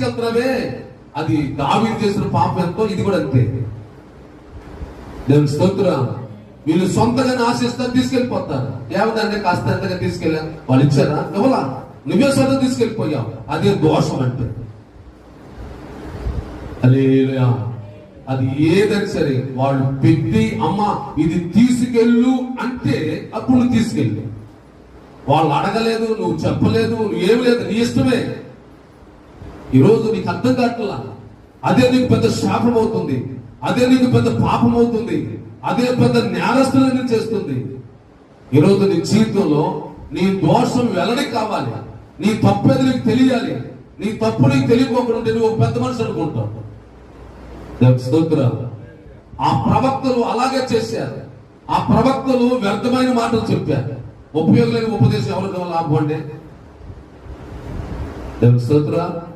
తీసుకెళ్తున్నావే అది దావీ చేసిన పాపం ఎంతో ఇది కూడా అంతే. దేవుని స్తోత్ర. వీళ్ళు సొంతగానే ఆశిస్తాను తీసుకెళ్ళిపోతారు. ఏమదంటే కాస్త ఎంతగా తీసుకెళ్ళా. వాళ్ళు ఇచ్చారా? ఇవ్వలా. నువ్వే సొంత తీసుకెళ్ళిపోయావు. అదే దోషం అంటే. అదే అది ఏదని సరే వాళ్ళు పెట్టి అమ్మ ఇది తీసుకెళ్ళు అంటే అప్పుడు తీసుకెళ్ళి. వాళ్ళు అడగలేదు నువ్వు చెప్పలేదు నువ్వు ఏమి లేదు నీ ఇష్టమే. ఈరోజు నీకు అర్థం కావట్లా? అదే నీకు పెద్ద శాపం అవుతుంది. అదే నీకు పెద్ద పాపం అవుతుంది. అదే పెద్ద నేరస్తులని చేస్తుంది. ఈరోజు నీ జీవితంలో నీ దోషం వెల్లడి కావాలి. నీ తప్పేది నీకు తెలియాలి. నీ తప్పు నీకు తెలియకోకుండా ఉంటే నువ్వు ఒక పెద్ద మనిషి అనుకుంటావు. దేవుని ఆ ప్రవక్తలు అలాగే చేశారు. ఆ ప్రవక్తలు వ్యర్థమైన మాటలు చెప్పారు. ఉపయోగం లేని ఉపదేశం ఎవరికి లాభం అండి దేవుని